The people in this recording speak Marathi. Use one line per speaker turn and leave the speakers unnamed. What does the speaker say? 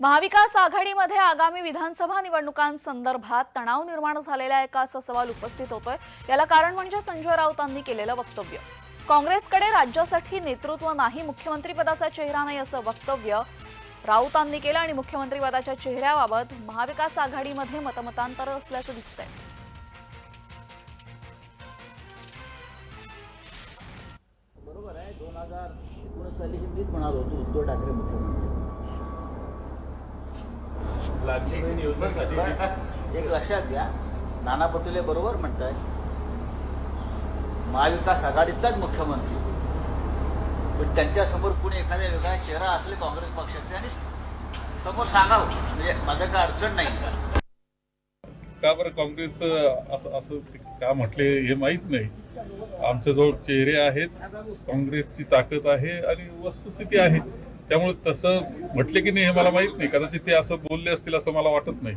महाविकास आघाडीमध्ये आगामी विधानसभा निवडणुकांसंदर्भात तणाव निर्माण झालेला आहे का असा सवाल उपस्थित होतोय. याला कारण म्हणजे संजय राऊतांनी केलेलं वक्तव्य. काँग्रेसकडे राज्यासाठी नेतृत्व नाही मुख्यमंत्रीपदाचा चेहरा नाही असं वक्तव्य राऊतांनी केलं आणि मुख्यमंत्रीपदाच्या चेहऱ्याबाबत महाविकास आघाडीमध्ये मतमतांतर असल्याचं दिसतंय.
बरोबर आहे. दोन हजार एकोणीस साली हिंदीच म्हणाल होतो उद्धव ठाकरे मुख्यमंत्री.
लाडकी बहीण योजनेसाठी
एक लक्षात घ्या. नाना पटोले बरोबर म्हणतायत महाविकास आघाडीचाच मुख्यमंत्री. पण त्यांच्यासमोर कुणी एखाद्या वेगळा चेहरा असले काँग्रेस पक्षाचे आणि समोर सांगावं. म्हणजे माझं काय अडचण नाही.
का बरं काँग्रेस असं असं का म्हटले हे माहीत नाही. आमच्याजवळ चेहरे आहेत काँग्रेसची ताकद आहे आणि वस्तुस्थिती आहे. त्यामुळे तसं म्हटले की नाही हे मला माहीत नाही. कदाचित ते असं बोलले असतील असं मला वाटत नाही.